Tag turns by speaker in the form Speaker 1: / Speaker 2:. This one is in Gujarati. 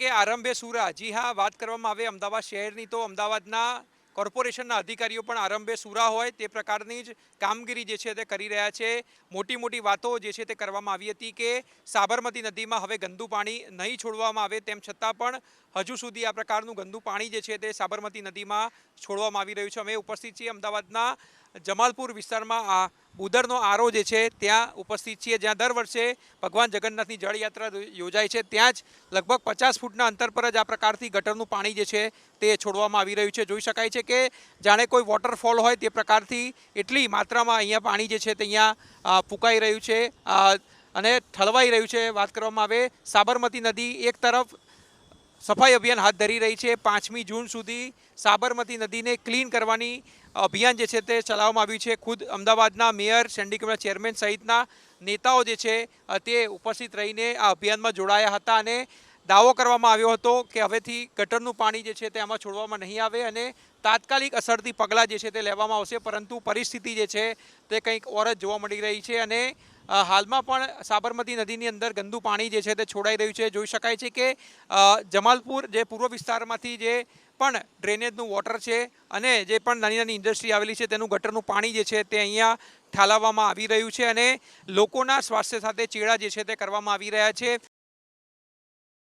Speaker 1: કે આરંભે સુરા જી હા, વાત કરવામાં આવે અમદાવાદ શહેરની તો અમદાવાદના કોર્પોરેશનના અધિકારીઓ પણ આરંભે સુરા હોય તે પ્રકારની જ કામગીરી જે છે તે કરી રહ્યા છે. મોટી મોટી વાતો જે છે તે કરવામાં આવી હતી કે સાબરમતી નદીમાં હવે ગંદુ પાણી નહીં છોડવામાં આવે તેમ છતાં પણ હજુ સુધી આ પ્રકારનું ગંદુ પાણી જે છે તે સાબરમતી નદીમાં છોડવામાં આવી રહ્યું છે. અમે ઉપસ્થિત છીએ અમદાવાદના જમાલપુર વિસ્તારમાં આ ઉદરનો આરો જે છે, ત્યાં ઉપસ્થિત છીએ. જ્યાં દર વર્ષે ભગવાન જગન્નાથની જળયાત્રા યોજાય છે. ત્યાં જ લગભગ પચાસ ફૂટના અંતર પર જ આ પ્રકારથી ગટરનું પાણી જે છે, તે છોડવામાં આવી રહ્યું છે. જોઈ શકાય છે કે જાણે કોઈ વોટરફોલ હોય તે પ્રકારથી એટલી માત્રામાં અહીંયા પાણી જે છે, તે અહીંયા ફૂંકાઈ રહ્યું છે. અને ઠલવાઈ રહ્યું છે. વાત કરવામાં આવે સાબરમતી નદી એક તરફ સફાઈ અભિયાન હાથ ધરી રહી છે. પાંચમી જૂન સુધી સાબરમતી નદીને ક્લીન કરવાની અભિયાન જે છે તે ચલાવવામાં આવ્યું છે. ખુદ અમદાવાદના મેયર સેન્ડિકેટના ચેરમેન સહિતના નેતાઓ જે છે તે ઉપસ્થિત રહીને આ અભિયાનમાં જોડાયા હતા અને દાવો કરવામાં આવ્યો હતો કે હવેથી ગટરનું પાણી જે છે તે આમાં છોડવામાં નહીં આવે અને તાત્કાલિક અસરથી પગલાં જે છે તે લેવામાં આવશે. પરંતુ પરિસ્થિતિ જે છે તે કંઈક ઓર જોવા મળી રહી છે અને હાલમાં પણ સાબરમતી નદીની અંદર ગંદુ પાણી જે છે તે છોડાઈ રહ્યું છે. જોઈ શકાય છે કે જમાલપુર જે પૂર્વ વિસ્તારમાંથી જે પણ ડ્રેનેજનું વોટર છે અને જે પણ નાની નાની ઇન્ડસ્ટ્રી આવેલી છે તેનું ગટરનું પાણી જે છે તે અહીંયા ઠાલવવામાં આવી રહ્યું છે અને લોકોના સ્વાસ્થ્ય સાથે ચેડા જે છે તે કરવામાં આવી રહ્યા છે.